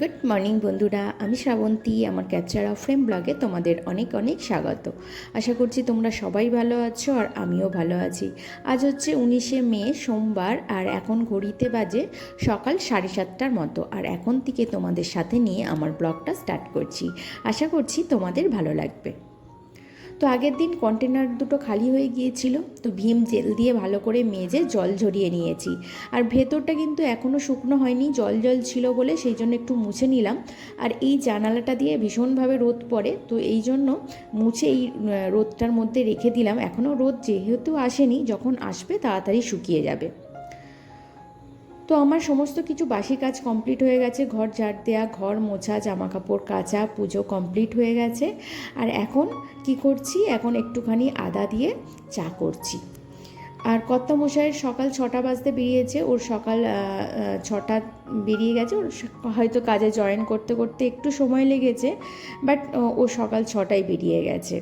Good morning বন্ধুরা। আমি শ্রাবন্তী, আমার ক্যাপচার অফ ফ্রেম ব্লগে তোমাদের অনেক অনেক স্বাগত। আশা করছি তোমরা সবাই ভালো আছো আর আমিও ভালো আছি। আজ হচ্ছে উনিশে মে, সোমবার, আর এখন ঘড়িতে বাজে সকাল সাড়ে সাতটার মতো। আর এখন থেকে তোমাদের সাথে নিয়ে আমার ব্লগটা স্টার্ট করছি। আশা করছি তোমাদের ভালো লাগবে। তো আগের দিন কন্টেনার দুটো খালি হয়ে গিয়েছিল, তো ভীম জেল দিয়ে ভালো করে মেজে জল ঝরিয়ে নিয়েছি। আর ভেতরটা কিন্তু এখনও শুকনো হয়নি, জল জল ছিল বলে সেই জন্য একটু মুছে নিলাম। আর এই জানালাটা দিয়ে ভীষণভাবে রোদ পড়ে, তো এই জন্য মুছে এই রোদটার মধ্যে রেখে দিলাম। এখনও রোদ যেহেতু আসেনি, যখন আসবে তাড়াতাড়ি শুকিয়ে যাবে। তো আমার সমস্ত কিছু বাসি কাজ কমপ্লিট হয়ে গেছে। ঘর ঝাড় দেওয়া ঘর মোছা জামা কাপড় কাচা, পুজো কমপ্লিট হয়ে গেছে। আর এখন কি করছি? এখন একটুখানি আদা দিয়ে চা করছি। আর কর্তা মশাইয়ের সকাল ছটা বাজতে বেরিয়েছে। ওর সকাল ছটা বেরিয়ে গেছে। ওর হয়তো কাজে জয়েন করতে করতে একটু সময় লেগেছে বাট ও সকাল ছটায় বেরিয়ে গেছে।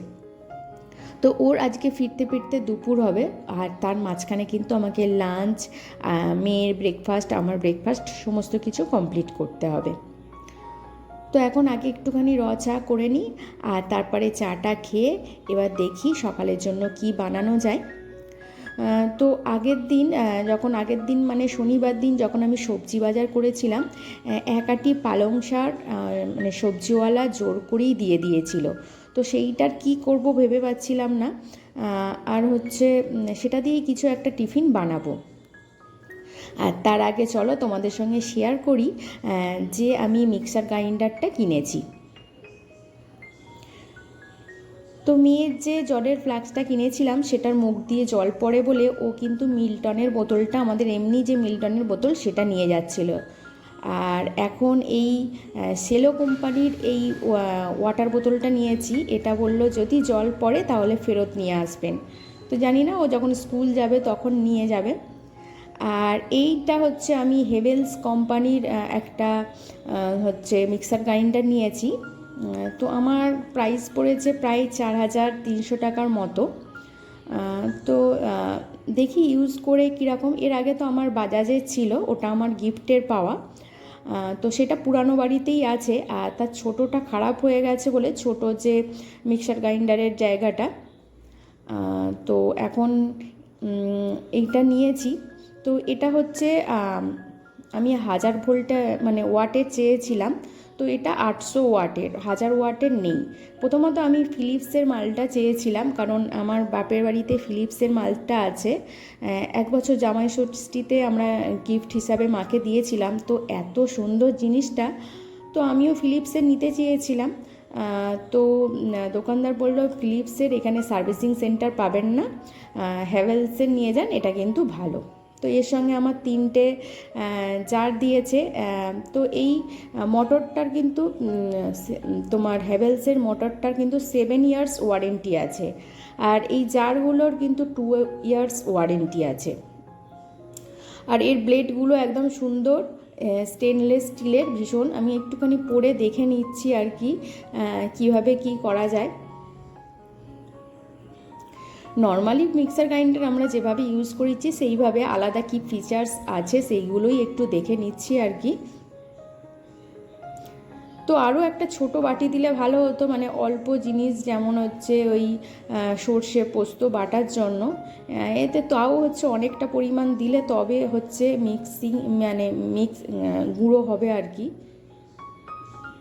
তো ওর আজকে ফিরতে ফিরতে দুপুর হবে আর তার মাঝখানে কিন্তু আমাকে লাঞ্চ মেয়ের ব্রেকফাস্ট আমার ব্রেকফাস্ট সমস্ত কিছু কমপ্লিট করতে হবে। তো এখন আগে একটুখানি র চা করে নিই আর তারপরে চাটা খেয়ে এবার দেখি সকালের জন্য কি বানানো যায়। তো আগের দিন যখন আগের দিন মানে শনিবার দিন যখন আমি সবজি বাজার করেছিলাম আহ, এক আটি পালং শাক মানে সবজিওয়ালা জোর করেই দিয়ে দিয়েছিল। তো সেইটার কি করব ভেবে পাচ্ছিলাম না আর হচ্ছে সেটা দিয়েই কিছু একটা টিফিন বানাবো। আর তার আগে চলো তোমাদের সঙ্গে শেয়ার করি যে আমি মিক্সার গ্রাইন্ডারটা কিনেছি। তো মেয়ের যে জলের ফ্লাক্সটা কিনেছিলাম, সেটার মুখ দিয়ে জল পড়ে বলে ও কিন্তু মিল্টনের বোতলটা, আমাদের এমনি যে মিল্টনের বোতল, সেটা নিয়ে যাচ্ছিল। আর এখন এই সেলো কোম্পানির এই ওয়াটার বোতলটা নিয়েছি। এটা বলল, যদি জল পড়ে তাহলে ফেরত নিয়ে আসবেন। তো জানি না, ও যখন স্কুল যাবে তখন নিয়ে যাবে। আর এইটা হচ্ছে আমি হেভেলস কোম্পানির একটা হচ্ছে মিক্সার গ্রাইন্ডার নিয়েছি। তো আমার প্রাইস পড়েছে প্রায় চার হাজার তিনশো টাকার মতো। তো দেখি ইউজ করে কীরকম। এর আগে তো আমার বাজাজের ছিল, ওটা আমার গিফটের পাওয়া। তো সেটা পুরানো বাড়িতেই আছে আর তার ছোটোটা খারাপ হয়ে গেছে বলে ছোট যে মিক্সার গ্রাইন্ডারের জায়গাটা তো এখন এইটা নিয়েছি। তো এটা হচ্ছে আমি হাজার ভোল্টে মানে ওয়াটে চেয়েছিলাম। তো এটা আটশো ওয়াটের, হাজার ওয়াটের নেই। প্রথমত আমি ফিলিপসের মালটা চেয়েছিলাম, কারণ আমার বাপের বাড়িতে ফিলিপসের মালটা আছে। এক বছর জামাই ষষ্ঠীতে আমরা গিফট হিসাবে মাকে দিয়েছিলাম, তো এত সুন্দর জিনিসটা, তো আমিও ফিলিপসের নিতে চেয়েছিলাম। তো দোকানদার বলল, ফিলিপসের এখানে সার্ভিসিং সেন্টার পাবেন না হ্যাভেলসের নিয়ে যান, এটা কিন্তু ভালো। তো এর সঙ্গে আমার তিনটে জার দিয়েছে। তো এই মোটরটার কিন্তু তোমার হ্যাভেলসের মোটরটার কিন্তু সেভেন ইয়ার্স ওয়ারেন্টি আছে। আর এই জারগুলোর কিন্তু টু ইয়ার্স ওয়ারেন্টি আছে। আর এর ব্লেডগুলো একদম সুন্দর স্টেনলেস স্টিলের ভীষণ। আমি একটুখানি পরে দেখে নিচ্ছি আর কি কীভাবে কি করা যায়। নর্মালি মিক্সার গ্রাইন্ডার আমরা যেভাবে ইউজ করেছি, সেইভাবে আলাদা কি ফিচার্স আছে সেইগুলোই একটু দেখে নিচ্ছি আর কি। তো আরও একটা ছোট বাটি দিলে ভালো হতো মানে অল্প জিনিস যেমন হচ্ছে ওই সর্ষে পোস্ত বাটার জন্য। এতে তাও হচ্ছে অনেকটা পরিমাণ দিলে তবে হচ্ছে মিক্সিং মানে মিক্স গুঁড়ো হবে আর কি।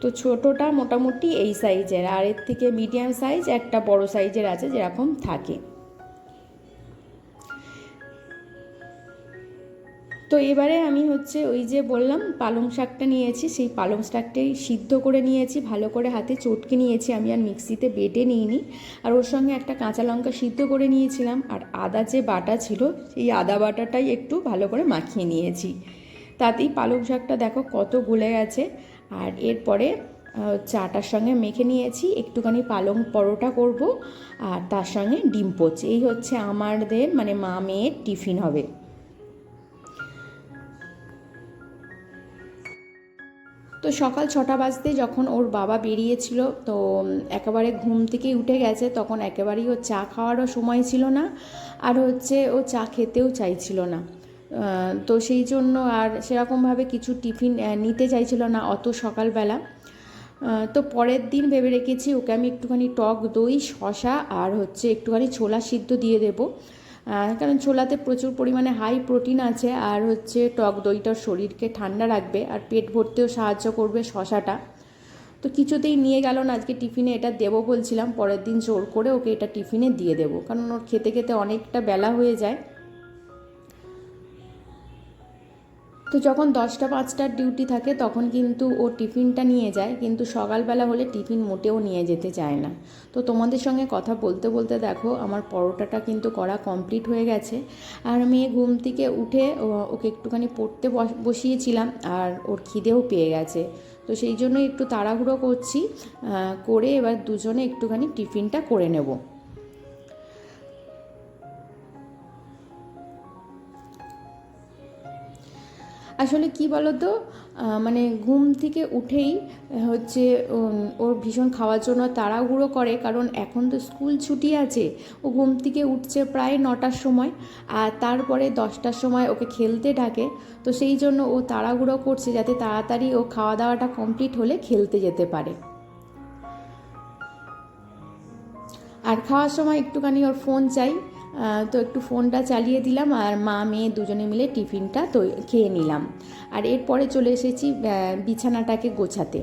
তো ছোটোটা মোটামুটি এই সাইজের আর এর থেকে মিডিয়াম সাইজ একটা বড় সাইজের আছে যেরকম থাকে। তো এবারে আমি হচ্ছে ওই যে বললাম, পালং শাকটা নিয়েছি, সেই পালং শাকটাই সিদ্ধ করে নিয়েছি, ভালো করে হাতে চটকে নিয়েছি, আমি আর মিক্সিতে বেটে নিইনি। আর ওর সঙ্গে একটা কাঁচা লঙ্কা সিদ্ধ করে নিয়েছিলাম, আর আদা যে বাটা ছিল, সেই আদা বাটাটাই একটু ভালো করে মাখিয়ে নিয়েছি। তাতেই পালং শাকটা দেখো কত গলে গেছে। আর এরপরে চাটার সঙ্গে মেখে নিয়েছি, একটুখানি পালং পরোটা করব, আর তার সঙ্গে ডিম পোচ। এই হচ্ছে আমাদের মানে মা মেয়ের টিফিন হবে। তো সকাল ছটা বাজতে যখন ওর বাবা বেরিয়েছিল, তো একেবারে ঘুম থেকে উঠে গেছে, তখন একেবারেই ও চা খাওয়ারও সময় ছিল না, আর হচ্ছে ও চা খেতেও চাইছিল না। তো সেই জন্য আর সেরকমভাবে কিছু টিফিন নিতে চাইছিল না অত সকালবেলা। তো পরের দিন ভেবে রেখেছি ওকে আমি একটুখানি টক দই শশা আর হচ্ছে একটুখানি ছোলা সিদ্ধ দিয়ে দেবো। কারণ ছোলাতে প্রচুর পরিমাণে হাই প্রোটিন আছে আর হচ্ছে টক দইটা শরীরকে ঠান্ডা রাখবে আর পেট ভরতেও সাহায্য করবে শশাটা। তো কিছুতেই নিয়ে গেল না, আজকে টিফিনে এটা দেব বলছিলাম, পরের দিন জোর করে ওকে এটা টিফিনে দিয়ে দেবো। কারণ ওর খেতে খেতে অনেকটা বেলা হয়ে যায়। তো যখন দশটা, পাঁচটার ডিউটি থাকে, তখন কিন্তু ও টিফিনটা নিয়ে যায়, কিন্তু সকালবেলা হলে টিফিন মোটেও নিয়ে যেতে চায় না। তো তোমাদের সঙ্গে কথা বলতে বলতে দেখো, আমার পরোটাটা কিন্তু করা কমপ্লিট হয়ে গেছে। আর মেয়ে ঘুম থেকে উঠে ওকে একটুখানি পড়তে বস- বসিয়েছিলাম, আর ওর খিদেও পেয়ে গেছে। তো সেই জন্যই একটু তাড়াহুড়ো করছি করে এবার দুজনে একটুখানি টিফিনটা করে নেব। আসলে কি বলতো? মানে ঘুম থেকে উঠেই হচ্ছে ওর ভীষণ খাওয়ার জন্য তাড়াহুড়ো করে, কারণ এখন তো স্কুল ছুটি আছে, ও ঘুম থেকে উঠছে প্রায় নটার সময়, আর তারপরে দশটার সময় ওকে খেলতে ডাকে, তো সেই জন্য ও তাড়াহুড়ো করছে যাতে তাড়াতাড়ি ও খাওয়া দাওয়াটা কমপ্লিট হলে খেলতে যেতে পারে। আর খাওয়ার সময় একটুখানি ওর ফোন চাই তো একটু ফোনটা চালিয়ে দিলাম আর মা, মেয়ে দুজনে মিলে টিফিনটা তো খেয়ে নিলাম। আর এরপরে চলে এসেছি বিছানাটাকে গোছাতে।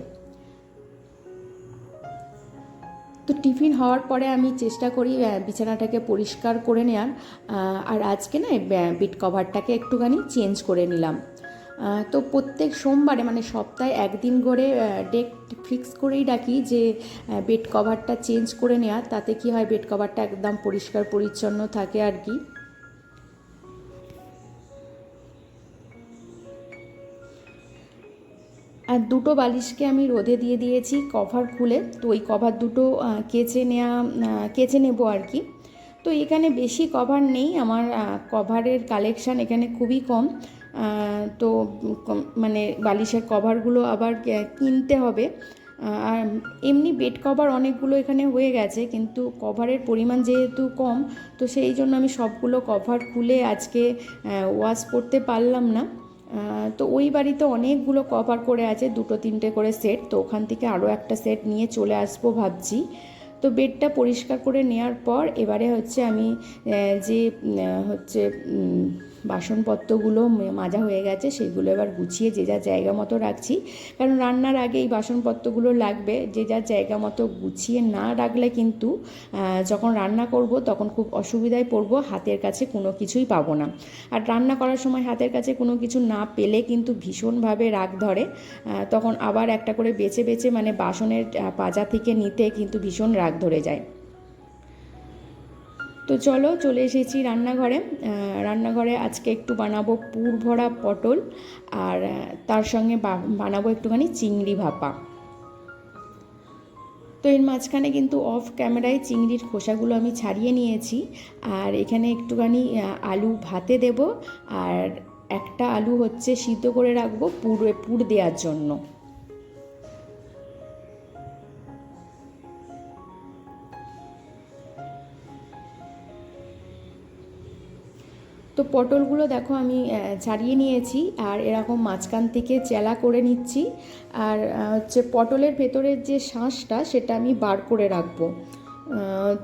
তো টিফিন হওয়ার পরে আমি চেষ্টা করি বিছানাটাকে পরিষ্কার করে নেওয়ার আর আজকে না বেড কভারটাকে একটুখানি চেঞ্জ করে নিলাম। তো প্রত্যেক সোমবারে মানে সপ্তাহে একদিন করে ডেট ফিক্স করেই ডাকি যে বেড কভারটা চেঞ্জ করে নেওয়া তাতে কি হয় বেড কভারটা একদম পরিষ্কার, পরিচ্ছন্ন থাকে আর কি। আর দুটো বালিশকে আমি রোদে দিয়ে দিয়েছি কভার খুলে। তো ওই কভার দুটো কেচে নেওয়া কেচে নেব আর কি। তো এখানে বেশি কভার নেই। আমার কভারের কালেকশান এখানে খুবই কম। তো মানে বালিশের কভারগুলো আবার কিনতে হবে। আর এমনি বেড কভার অনেকগুলো এখানে হয়ে গেছে, কিন্তু কভারের পরিমাণ যেহেতু কম, তো সেই জন্য আমি সবগুলো কভার খুলে আজকে ওয়াশ করতে পারলাম না। তো ওই বাড়িতে অনেকগুলো কভার করে আছে, দুটো তিনটে করে সেট, তো ওখান থেকে আরও একটা সেট নিয়ে চলে আসব ভাবছি। তো বেডটা পরিষ্কার করে নেওয়ার পর এবারে হচ্ছে আমি যে হচ্ছে বাসনপত্রগুলো মাজা হয়ে গেছে, সেগুলো এবার গুছিয়ে যে যার জায়গা মতো রাখছি। কারণ রান্নার আগে এই বাসনপত্রগুলো লাগবে, যে যার জায়গা মতো গুছিয়ে না রাখলে কিন্তু যখন রান্না করব তখন খুব অসুবিধায় পড়ব, হাতের কাছে কোনো কিছুই পাবো না। আর রান্না করার সময় হাতের কাছে কোনো কিছু না পেলে কিন্তু ভীষণভাবে রাগ ধরে তখন আবার একটা করে বেছে বেছে মানে বাসনের পাজা থেকে নিতে কিন্তু ভীষণ রাগ ধরে যায়। তো চলো চলে এসেছি রান্নাঘরে। রান্নাঘরে আজকে একটু বানাবো পুর ভরা পটল আর তার সঙ্গে বানাবো একটুখানি চিংড়ি ভাপা। তো এর মাঝখানে কিন্তু অফ ক্যামেরায় চিংড়ির খোসাগুলো আমি ছাড়িয়ে নিয়েছি। আর এখানে একটুখানি আলু ভাতে দেব। আর একটা আলু হচ্ছে সিদ্ধ করে রাখব পুর পুর দেওয়ার জন্য। তো পটলগুলো দেখো আমি ছাড়িয়ে নিয়েছি আর এরকম মাঝখান থেকে চেলা করে নিচ্ছি। আর হচ্ছে পটলের ভেতরের যে শাঁসটা সেটা আমি বার করে রাখব।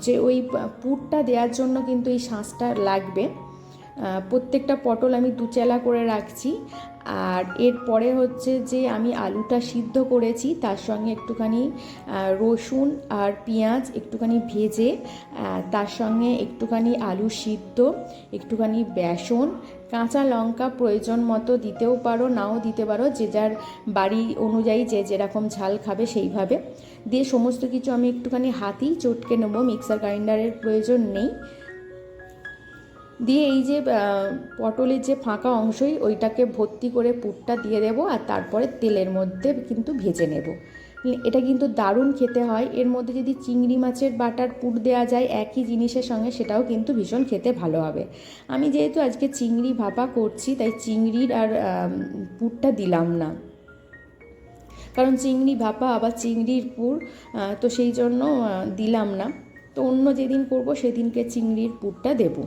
যে ওই পুরটা দেওয়ার জন্য কিন্তু এই শাঁসটা লাগবে। প্রত্যেকটা পটল আমি দুচেলা করে রাখছি। আর এরপরে হচ্ছে যে আমি আলুটা সিদ্ধ করেছি, তার সঙ্গে একটুখানি রসুন আর পেঁয়াজ একটুখানি ভেজে তার সঙ্গে একটুখানি আলু সিদ্ধ, একটুখানি বেসন, কাঁচা লঙ্কা প্রয়োজন মতো দিতেও পারো, নাও দিতে পারো, যে যার বাড়ি অনুযায়ী যে যেরকম ঝাল খাবে সেইভাবে। দিয়ে সমস্ত কিছু আমি একটুখানি হাতেই চটকে নেব, মিক্সার গ্রাইন্ডারের প্রয়োজন নেই। দিয়ে এই যে পটলের যে ফাঁকা অংশই ওইটাকে ভর্তি করে পুরটা দিয়ে দেবো আর তারপরে তেলের মধ্যে কিন্তু ভেজে নেব। এটা কিন্তু দারুণ খেতে হয়। এর মধ্যে যদি চিংড়ি মাছের বাটার পুর দেওয়া যায় একই জিনিসের সঙ্গে, সেটাও কিন্তু ভীষণ খেতে ভালো হবে। আমি যেহেতু আজকে চিংড়ি ভাপা করছি, তাই চিংড়ির আর পুরটা দিলাম না। কারণ চিংড়ি ভাপা আবার চিংড়ির পুর তো সেই জন্য দিলাম না। তো অন্য যেদিন করব, সেদিনকে চিংড়ির পুরটা দেবো।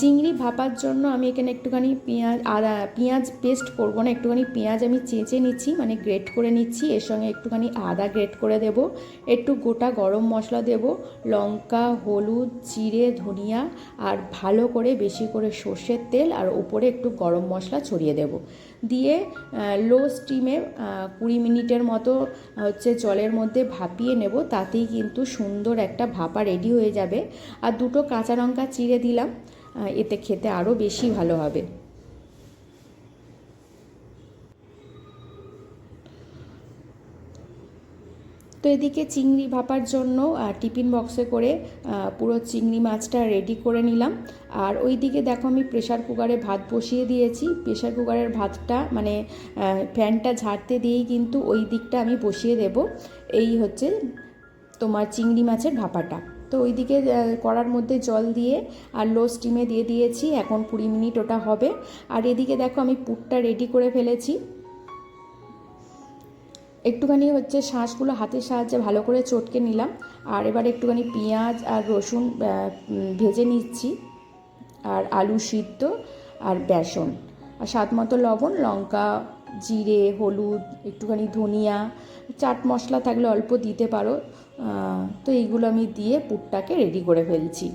চিংড়ি ভাপার জন্য আমি এখানে একটুখানি পেঁয়াজ, আদা, পেঁয়াজ পেস্ট করব না, একটুখানি পেঁয়াজ আমি চেঁচে নিচ্ছি মানে গ্রেট করে নিচ্ছি, এর সঙ্গে একটুখানি আদা গ্রেট করে দেব, একটু গোটা গরম মশলা দেব, লঙ্কা, হলুদ, জিরে, ধনিয়া, আর ভালো করে বেশি করে সর্ষের তেল, আর উপরে একটু গরম মশলা ছড়িয়ে দেব, দিয়ে লো স্টিমে কুড়ি মিনিটের মতো হচ্ছে জলের মধ্যে ভাপিয়ে নেব, তাতেই কিন্তু সুন্দর একটা ভাপা রেডি হয়ে যাবে, আর দুটো কাঁচা লঙ্কা চিড়ে দিলাম এতে খেতে আরও বেশি ভালো হবে। তো এদিকে চিংড়ি ভাপার জন্য টিফিন বক্সে করে পুরো চিংড়ি মাছটা রেডি করে নিলাম। আর ওই দিকে দেখো আমি প্রেশার কুকারে ভাত বসিয়ে দিয়েছি। প্রেশার কুকারের ভাতটা মানে ফ্যানটা ঝাড়তে দিয়েই কিন্তু ওই দিকটা আমি বসিয়ে দেব। এই হচ্ছে তোমার চিংড়ি মাছের ভাপাটা। তো ওইদিকে কড়ার মধ্যে জল দিয়ে আর লো স্টিমে দিয়ে দিয়েছি, এখন কুড়ি মিনিট ওটা হবে। আর এদিকে দেখো আমি পুরটা রেডি করে ফেলেছি। একটুখানি হচ্ছে শাঁসগুলো হাতের সাহায্যে ভালো করে চটকে নিলাম। আর এবার একটুখানি পেঁয়াজ আর রসুন ভেজে নিচ্ছি। আর আলু সিদ্ধ আর বেসন। আর স্বাদ মতো লবণ, লঙ্কা, জিরে, হলুদ, একটুখানি ধনিয়া, চাট মশলা থাকলে অল্প দিতে পারো। তো এইগুলো আমি দিয়ে পুরটাকে রেডি করে ফেলছি।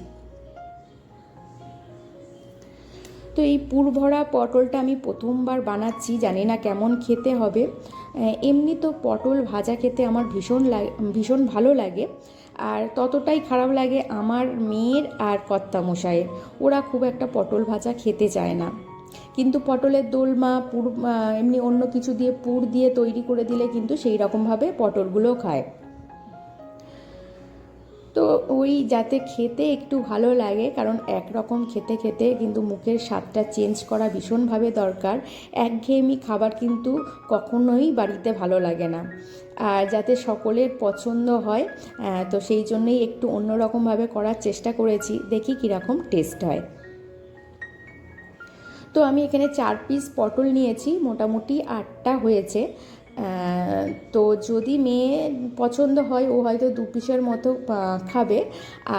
তো এই পুর ভরা পটলটা আমি প্রথমবার বানাচ্ছি, জানি না কেমন খেতে হবে। এমনি তো পটল ভাজা খেতে আমার ভীষণ লাগে ভীষণ ভালো লাগে। আর ততটাই খারাপ লাগে আমার মেয়ের আর কর্তামশাইয়ের ওরা খুব একটা পটল ভাজা খেতে চায় না। কিন্তু পটলের দোলমা, পুর এমনি অন্য কিছু দিয়ে পুর দিয়ে তৈরি করে দিলে কিন্তু সেই রকমভাবে পটলগুলো খায়। তো ওই যাতে খেতে একটু ভালো লাগে, কারণ একরকম খেতে খেতে কিন্তু মুখের স্বাদটা চেঞ্জ করা ভীষণভাবে দরকার। একঘেয়েমি খাবার কিন্তু কখনোই বাড়িতে ভালো লাগে না। আর যাতে সকলের পছন্দ হয় তো সেই জন্যই একটু অন্যরকমভাবে করার চেষ্টা করেছি। দেখি কীরকম টেস্ট হয়। তো আমি এখানে চার পিস পটল নিয়েছি, মোটামুটি আটটা হয়েছে। তো যদি মেয়ে পছন্দ হয় ও হয়তো দু পিসের মতো খাবে।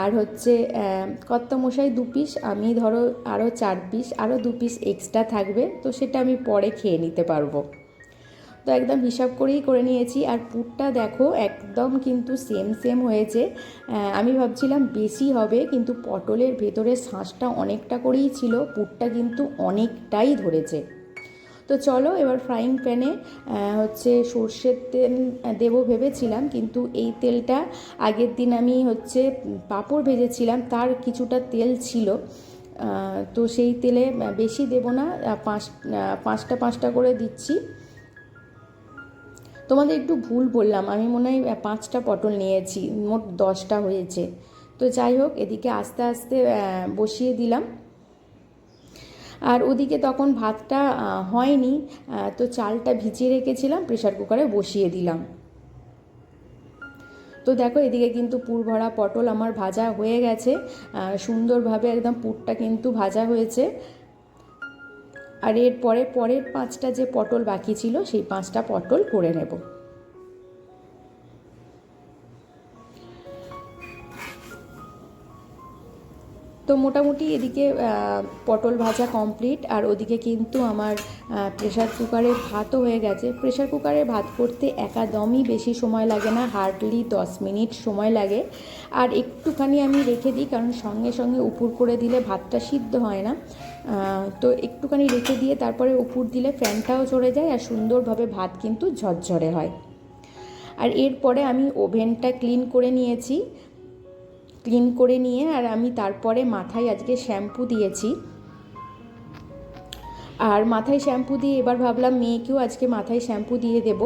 আর হচ্ছে আহ, কর্তামশাই দু পিস আমি ধরো আরও চার পিস আরও দু পিস এক্সট্রা থাকবে তো সেটা আমি পরে খেয়ে নিতে পারব। তো একদম হিসাব করেই করে নিয়েছি। আর পুরটা দেখো একদম কিন্তু সেম সেম হয়েছে। আমি ভাবছিলাম বেশি হবে কিন্তু পটলের ভেতরে শাঁসটা অনেকটা করেই ছিল। পুরটা কিন্তু অনেকটাই ধরেছে। তো চলো এবার ফ্রাইং প্যানে হচ্ছে সর্ষের তেল দেবো ভেবেছিলাম, কিন্তু এই তেলটা আগের দিন আমি হচ্ছে পাঁপড় ভেজেছিলাম, তার কিছুটা তেল ছিল। তো সেই তেলে বেশি দেবো না পাঁচ পাঁচটা পাঁচটা করে দিচ্ছি। তোমাদের একটু ভুল বললাম, আমি মনে হয় পাঁচটা পটল নিয়েছি, মোট দশটা হয়েছে। তো যাই হোক, এদিকে আস্তে আস্তে বসিয়ে দিলাম। আর ওদিকে তখন ভাতটা হয়নি। তো চালটা ভিজিয়ে রেখেছিলাম প্রেশার কুকারে বসিয়ে দিলাম। তো দেখো, এদিকে কিন্তু পুর ভরা পটল আমার ভাজা হয়ে গেছে। সুন্দরভাবে একদম পুরটা কিন্তু ভাজা হয়েছে। আর এরপরে পরের পাঁচটা যে পটল বাকি ছিল, সেই পাঁচটা পটল করে নেব। তো মোটামুটি এদিকে পটল ভাজা কমপ্লিট আর ওদিকে কিন্তু আমার প্রেশার কুকারে ভাতও হয়ে গেছে। প্রেশার কুকারে ভাত করতে একাদমই বেশি সময় লাগে না হার্ডলি দশ মিনিট সময় লাগে। আর একটুখানি আমি রেখে দিই, কারণ সঙ্গে সঙ্গে উপুর করে দিলে ভাতটা সিদ্ধ হয় না। তো একটুখানি রেখে দিয়ে তারপরে উপুর দিলে ফ্যানটাও চড়ে যায়, আর সুন্দরভাবে ভাত কিন্তু ঝরঝরে হয়। আর এরপরে আমি ওভেনটা ক্লিন করে নিয়েছি। ক্লিন করে নিয়ে আর আমি তারপরে মাথায় আজকে শ্যাম্পু দিয়েছি। আর মাথায় শ্যাম্পু দিয়ে এবার ভাবলাম মেয়েকেও আজকে মাথায় শ্যাম্পু দিয়ে দেব।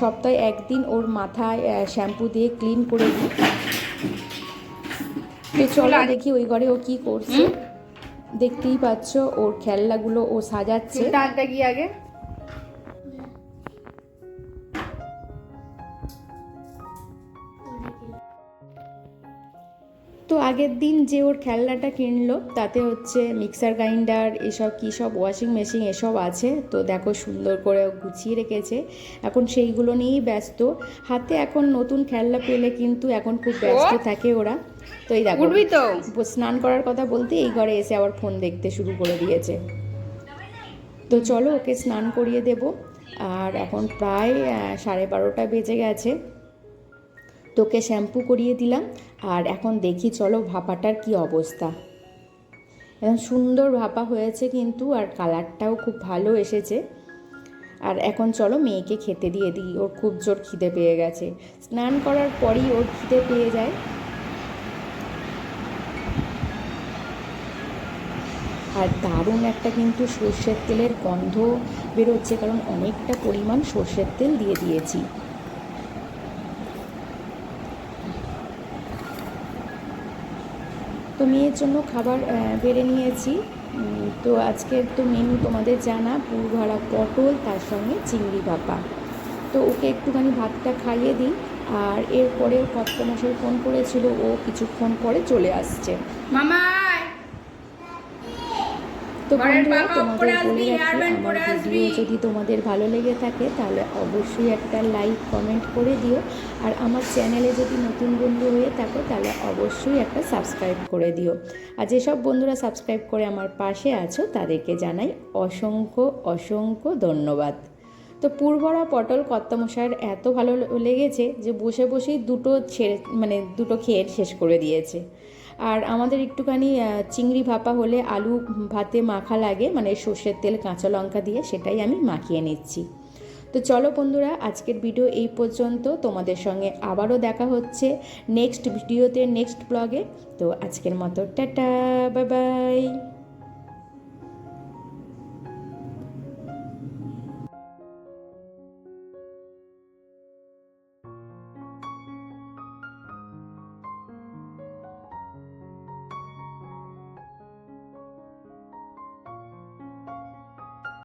সপ্তাহে একদিন ওর মাথায় শ্যাম্পু দিয়ে ক্লিন করে দিই চলো দেখি ওই ঘরে ও কি করছে। দেখতেই পাচ্ছ ওর খেলনাগুলো ও সাজাচ্ছে। আগে? আগের দিন যে ওর খেলনাটা কিনলো তাতে হচ্ছে মিক্সার গ্রাইন্ডার এসব কী সব ওয়াশিং মেশিন এসব আছে। তো দেখো সুন্দর করে ও গুছিয়ে রেখেছে। এখন সেইগুলো নিয়েই ব্যস্ত। হাতে এখন নতুন খেলনা পেলে কিন্তু এখন খুব ব্যস্ত থাকে ওরা। তো এই দেখো উঠবি তো। স্নান করার কথা বলতে এই ঘরে এসে আবার ফোন দেখতে শুরু করে দিয়েছে। তো চলো ওকে স্নান করিয়ে দেব। আর এখন প্রায় সাড়ে বারোটা বেজে গেছে। তোকে শ্যাম্পু করিয়ে দিলাম, আর এখন দেখি চলো ভাপাটার কি অবস্থা। এখন সুন্দর ভাপা হয়েছে কিন্তু, আর কালারটাও খুব ভালো এসেছে। আর এখন চলো মেয়েকে খেতে দিয়ে দিই, ওর খুব জোর খিদে পেয়ে গেছে। স্নান করার পরই ওর খিদে পেয়ে যায়। আর দারুণ একটা কিন্তু সর্ষের তেলের গন্ধ বেরোচ্ছে, কারণ অনেকটা পরিমাণ সর্ষের তেল দিয়ে দিয়েছি। তো মেয়ের জন্য খাবার বেড়ে নিয়েছি। তো আজকের তো মেনু তোমাদের জানা পুরভরা পটল, তার সঙ্গে চিংড়ি ভাপা। তো ওকে একটুখানি ভাতটা খাইয়ে দিই, আর এরপরে কর্তমশাই ফোন করেছিল, ও কিছুক্ষণ পরে চলে আসছে। মামা! তো বন্ধুরা তোমাদের বলে রাখি আমার ভিডিও যদি তোমাদের ভালো লেগে থাকে তাহলে অবশ্যই একটা লাইক কমেন্ট করে দিও। আর আমার চ্যানেলে যদি নতুন বন্ধু হয়ে থাকো তাহলে অবশ্যই একটা সাবস্ক্রাইব করে দিও। আর যেসব বন্ধুরা সাবস্ক্রাইব করে আমার পাশে আছো তাদেরকে জানাই অসংখ্য অসংখ্য ধন্যবাদ। তো পূর্বরা পটল কর্তামশাইয়ের এত ভালো লেগেছে যে বসে বসেই দুটো ছেড়ে মানে দুটো খেয়ে শেষ করে দিয়েছে। আর আমাদের একটুখানি চিংড়ি ভাপা হলে আলু ভাতে মাখা লাগে মানে সর্ষের তেল, কাঁচা লঙ্কা দিয়ে সেটাই আমি মাখিয়ে নিচ্ছি। তো চলো বন্ধুরা, আজকের ভিডিও এই পর্যন্ত। তোমাদের সঙ্গে আবারও দেখা হচ্ছে নেক্সট ভিডিওতে, নেক্সট ব্লগে। তো আজকের মতো, টাটা, বাই বাই।